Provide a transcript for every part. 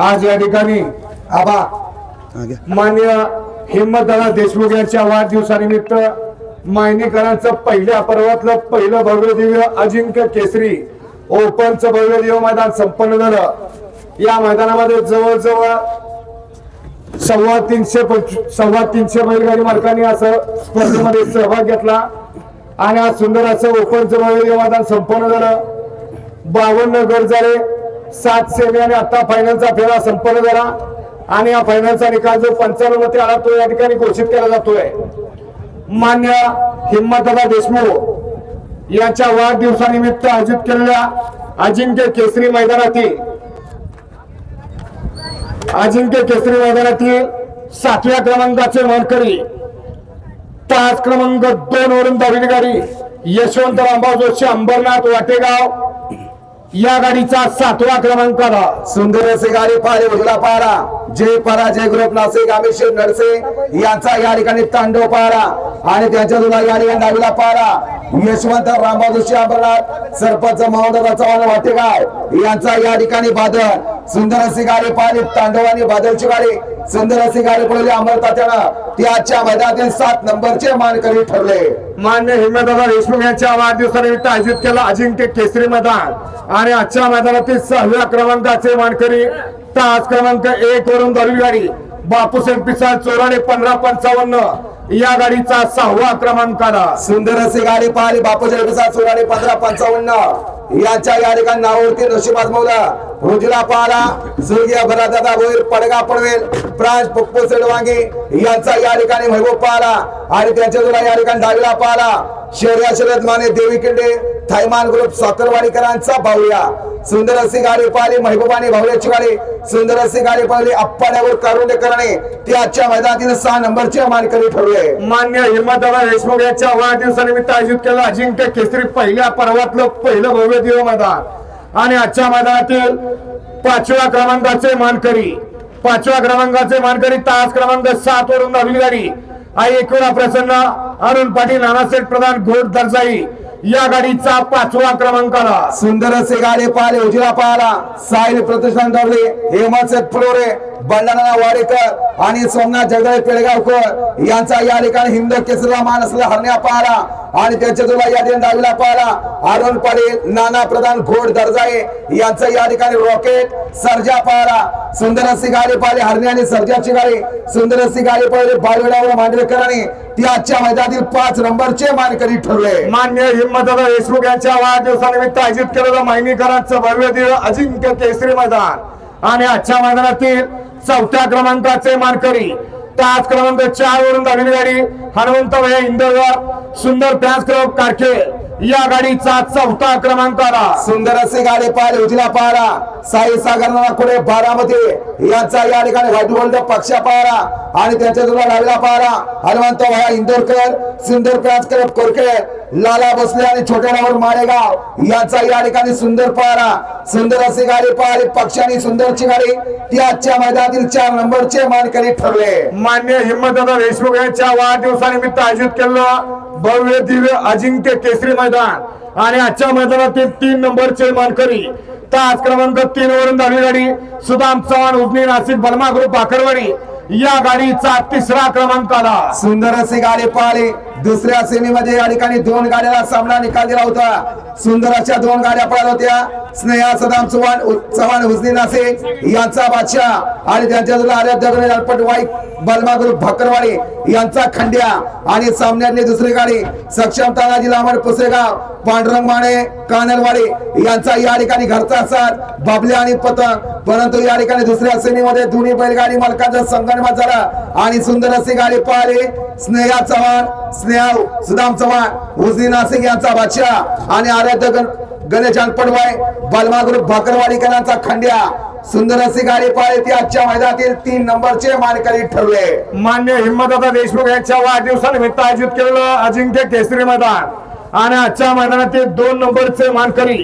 आज या ठिकाणी आबा मान्य हिम्मतदादा देशमुख यांच्या वाढदिवसानिमित्त मायनीकरांचं पहिल्या पर्वातलं पहिलं भव्य दिव्य अजिंक्य केसरी ओपनचं भव्य दिव्य मैदान संपन्न झालं. या मैदानामध्ये जवळजवळ सव्वा तीनशे सव्वा तीनशे बैलगाडी मालकांनी असं स्पर्धेमध्ये सहभाग घेतला आणि आज सुंदर असं ओपनचं भव्य दिव्य मैदान संपन्न झालं. बावन्न गट झाले सात सेमी आणि आता फायनलचा फेरा संपन्न झाला. आणि या फायनलचा निकाल जो पंचावन्नमध्ये आला तो या ठिकाणी घोषित केला जातोय. मान्य हिम्मतदा देशमुख यांच्या वाढदिवसानिमित्त आयोजित केलेल्या अजिंक्य केसरी मैदानातील अजिंक्य केसरी मैदानातील सातव्या क्रमांकाचे मानकरी तास क्रमांक दोन वरून धावलेली यशवंत रामभाऊ जोशी अंबरनाथ वाटेगाव या गाडीचा सातवा क्रमांक आला सुंदर असे गाडी पारे उजला पारा जय पराजय ग्रुप नाशिक अभिषेक नडसे यांचा या ठिकाणी तांडव पारा आणि त्यांच्या तुला या ठिकाणी डावीला पारा यशवंत रामबादुशी अंबरनाथ सरपंच महोदय चव्हाण वाटेगाव यांचा या ठिकाणी बादल. सुंदर असे गाडी पाहिली तांडव आणि बादलची गाडी. सुंदर अशी गाडी पडली अमर तात्यानं. ती आजच्या मैदानातील सात नंबरचे मानकरी ठरले. मान्य हिम्मतदादा देशमुख यांच्या वाढदिवसानिमित्त आयोजित केला अजिंक्य केसरी मैदान. आणि आजच्या मैदानातील सहाव्या क्रमांकाचे मानकरी तास क्रमांक एक वरून धावलेली गाडी बापूसाहेब पिसाळ चोराडे पंधरा पंचावन्न या गाडीचा सहावा क्रमांक आला सुंदर अशी गाडी पाहिली बापूजी प्रसाद सोनाडे पंधरा पंचावन्न. यांच्या या ठिकाणी नावावरती नशीब आजमवला रुजिला पारा स्वर्गीय भरादादा भोईर पडगा पडवेल प्रांश पप्पू सेडवांगे यांचा या ठिकाणी वैभव पारा आणि त्यांच्या तुला या ठिकाणी डावीला पारा शहर्या शरद माने देवी किंडे थायमान ग्रुप साखरवाडीकरांचा भाऊया सुंदर असे गाडी पाहिले महबूबाने भाऊयाची गाडी. सुंदर असे गाडी पाहिले अप्पाड्यावर करुंडे करणे. ती आजच्या मैदानातील सहा नंबरचे मानकरी ठरले मान्य हिमदादा देशमुख यांच्या वाढदिवसानिमित्त आयोजित केलं अजिंक्य केसरी पहिल्या पर्वातलं पहिलं भव्य दिव मैदान. आणि आजच्या मैदानातील पाचव्या क्रमांकाचे मानकरी पाचव्या क्रमांकाचे मानकरी तास क्रमांक सात वरून धावली गाडी. आई एकविरा प्रसन्न अरुण पाटील नानासेठ प्रधान घोट दर्जाई. या गाडीचा पाचवा क्रमांक आला. सुंदर असे गाडी पाहिले उजिरा पाहिला साहिल प्रतिष्ठान दवले हेमंत फुलोरे बंडाना वाडेकर आणि सोमनाथ जगदाळे पेडगावकर यांचा या ठिकाणी हिंद केसरीला मान असलेला हरण्या पाहला. आणि त्यांच्या जोडा या ठिकाणी डावीला पाहला. अरुण पाटील नाना प्रधान घोड दर्जाळे यांचा या ठिकाणी रॉकेट सर्जा पाहला. सुंदर अशी गाडी पाहिली हरण्या आणि सर्जाची गाडी. सुंदर अशी गाडी पाहिली बालवेडावर मांडवेकरांनी ती आजच्या मैदानातील पाच नंबरचे मानकरी ठरले. मान्य हिम्मतदादा देशमुख यांच्या वाढदिवसानिमित्त आयोजित केलेलं माहिनीकरांचं भव्य दिव्य अजिंक्य केसरी मैदान. आणि आजच्या मैदानातील चौथ्या क्रमांकाचे मानकरी तास क्रमांक चार वरून गाडी हनुमंत भैया इंदरवर सुंदर फॅन्स क्लब कारखे या गाडीचा चौथा क्रमांक आला. सुंदर असे गाडी पाहिले उजला पारा साई सागर कुठे बारामती. यांचा या ठिकाणी गोल्ड पक्षा पारा आणि त्यांच्या तुला डावीला पारा हनुमंत भाया इंदोरकर सुंदर प्रांजकर कोरके लाला बसले आणि छोट्या नावर माळेगाव. यांचा या ठिकाणी सुंदर पारा सुंदर अशी गाडी पाहिली पक्षाने सुंदरची गाडी. ती आजच्या मैदानातील चार नंबरचे मानकरी ठरले. मान्य हिम्मतदादा देशमुख यांच्या वाढदिवसानिमित्त आयोजित केलेलं भव्य दिव्य अजिंक्य केसरी मैदान. आणि आजच्या मैदानातील तीन नंबरचे मानकरी तास क्रमांक तीन वरून दहावी गाडी. सुदाम चव्हाण उजनी नाशिक बलमा ग्रुप भाकरवाडी या गाडीचा तिसरा क्रमांक आला. सुंदर असे गाडी पाहिले. दुसऱ्या सेमीमध्ये या ठिकाणी दोन गाड्याला सामना निकाल दिला होता. सुंदर अशा दोन गाड्या पळाल्या होत्या. स्नेहा सदाम चव्हाण चव्हाण हुसनी नासे यांचा बादशाह आणि त्यांच्या तुला आराध्य वाईक बलमा ग्रुप यांचा खंड्या आणि सामन्यातली दुसरी गाडी सक्षम तानाजी लांबड पुसेगाव पांडुरंग माने कानलवाडे यांचा या ठिकाणी घरचा साथ बाबले आणि पतंग. परंतु या ठिकाणी दुसऱ्या सेमीमध्ये दोन्ही बैलगाडी मालकांचा संगणमा झाला आणि सुंदर अशी गाडी पाहिली स्नेहा चव्हाण स्नेहा सुदाम चव्हाण हुसनी नाशिक यांचा बादशाह आणि आराध्य गण गणेश अनपडवाय बलमा ग्रुप भाकरवाडीकरांचा खंड्या. सुंदर अशी गाडी पाहिली ती आजच्या मैदानातील तीन नंबरचे मानकरी ठरले. मान्य हिम्मतदादा देशमुख यांच्या वाढदिवसानिमित्त आयोजित केलेलं अजिंक्य केसरी मैदान. आणि आजच्या मैदानातील दोन नंबरचे मानकरी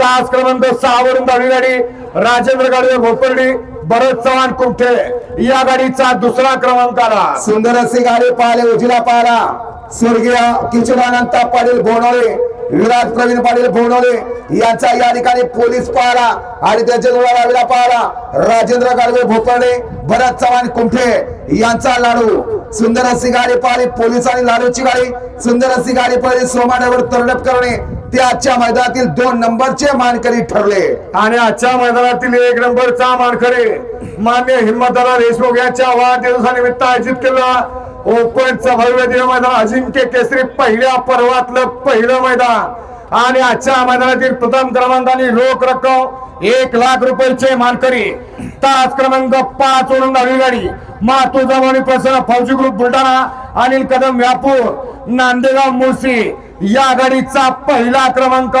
तास क्रमांक सहा वरून धावली गाडी राजेंद्र गाडवे भोपर्डी भरत चव्हाण कुमठे या गाडीचा दुसरा क्रमांक आला. सुंदर अशी गाडी पाहिले उजिला पाहिला स्वर्गीय किशोरानंद पाटील भोनवळे विराज प्रवीण पाटील भोनवळे यांचा या ठिकाणी पोलीस पाहारा आणि त्याच्या जोडा पाहारा. राजेंद्र गाडवे भोपळे भरत चव्हाण कुंठे यांचा लाडू. सुंदर अशी गाडी पाहिली पोलिसांनी लाडूची गाडी. सुंदर अशी गाडी पाहिली सोमाड्यावर तरडप करणे. ते आजच्या मैदानातील दोन नंबरचे मानकरी ठरले. आणि आजच्या मैदानातील एक नंबरचा मानकरी मान्य हिम्मतदार देशमुख यांच्या वाढदिवसानिमित्त आयोजित केला. ओपनचं भव्य देव मैदान अजिंक्य केसरी पहिल्या पर्वातलं पहिलं मैदान. आणि आजच्या मैदानातील प्रथम क्रमांकाने रोख रक्कम एक लाख रुपयाचे मानकरी. तास क्रमांक पाच वरून नवी गाडी. मातू जमानी प्रसन्न फौजी ग्रुप बुलढाणा अनिल कदम व्यापूर नांदेगाव मुळशी. या गाडीचा पहिला क्रमांक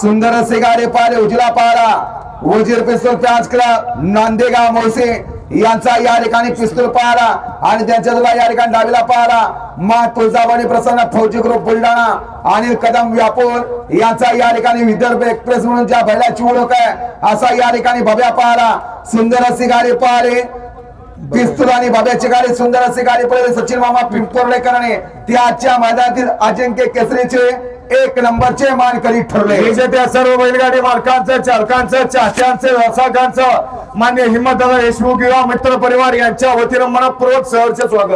सुंदर असे गाडी पाहिले उजिला पाहला वजीर पिस्तूल प्याज क्लब नांदेगाव मुळशी. यांचा या ठिकाणी पिस्तूल पाहिला आणि त्यांच्या या ठिकाणी डावीला पाहिला मा तुळजाभवानी प्रसन्न फौजी ग्रुप बुलढाणा अनिल कदम व्यापूर यांचा या ठिकाणी विदर्भ एक्सप्रेस म्हणून ज्या बैलाची ओळख आहे असा या ठिकाणी भव्या पाहिला सुंदर अशी गाडी पाहिली पिस्तूल आणि बाब्याची गाडी सुंदर अशी गाडी पडली सचिन मामा पिंपोर्डेकरांनी ते आजच्या मैदानातील अजिंक्य केसरीचे एक नंबरचे मानकरी ठरले. विजेत्या सर्व बैलगाडी मालकांचं चालकांचं चाहत्यांचं व्यावसायिकांचं मान्य हिम्मतदादा देशमुख युवा मित्र परिवार यांच्या वतीनं मनपूर्वक सहर्ष स्वागत.